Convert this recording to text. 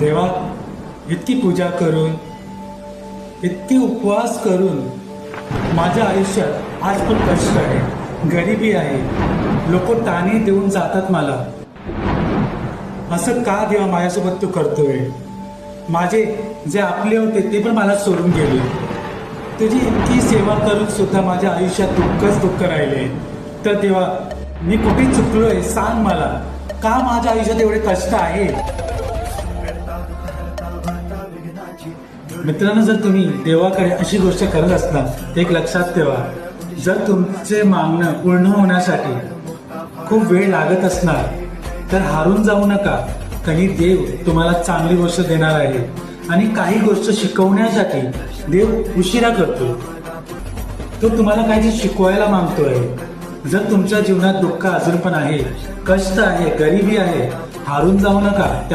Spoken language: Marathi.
देवा इतकी पूजा करून इतकी उपवास करून माझ्या आयुष्यात आज पण कष्ट आहे गरिबी आहे. लोक ताणे देऊन जातात मला. असं का देवा माझ्यासोबत तू करतोय? माझे जे आपले होते ते पण मला सोडून गेले. तुझी इतकी सेवा करून सुद्धा माझ्या आयुष्यात दुःखच दुःख राहिले. तर देवा मी कुठे चुकलोय सांग मला. का माझ्या आयुष्यात एवढे कष्ट आहे? मित्रांनो जर तुम्ही देवाकडे अशी गोष्ट करत असता एक लक्षात ठेवा जर तुमचे मागणं पूर्ण होण्यासाठी खूप वेळ लागत असणार तर हारून जाऊ नका. कधी देव तुम्हाला चांगली गोष्ट देणार आहे. आणि काही गोष्ट शिकवण्यासाठी देव उशिरा करतो. तो तुम्हाला काहीतरी शिकवायला मागतोय. जर तुमच्या जीवनात दुःख अजून पण आहे कष्ट आहे गरिबी आहे हारून जाऊ नका.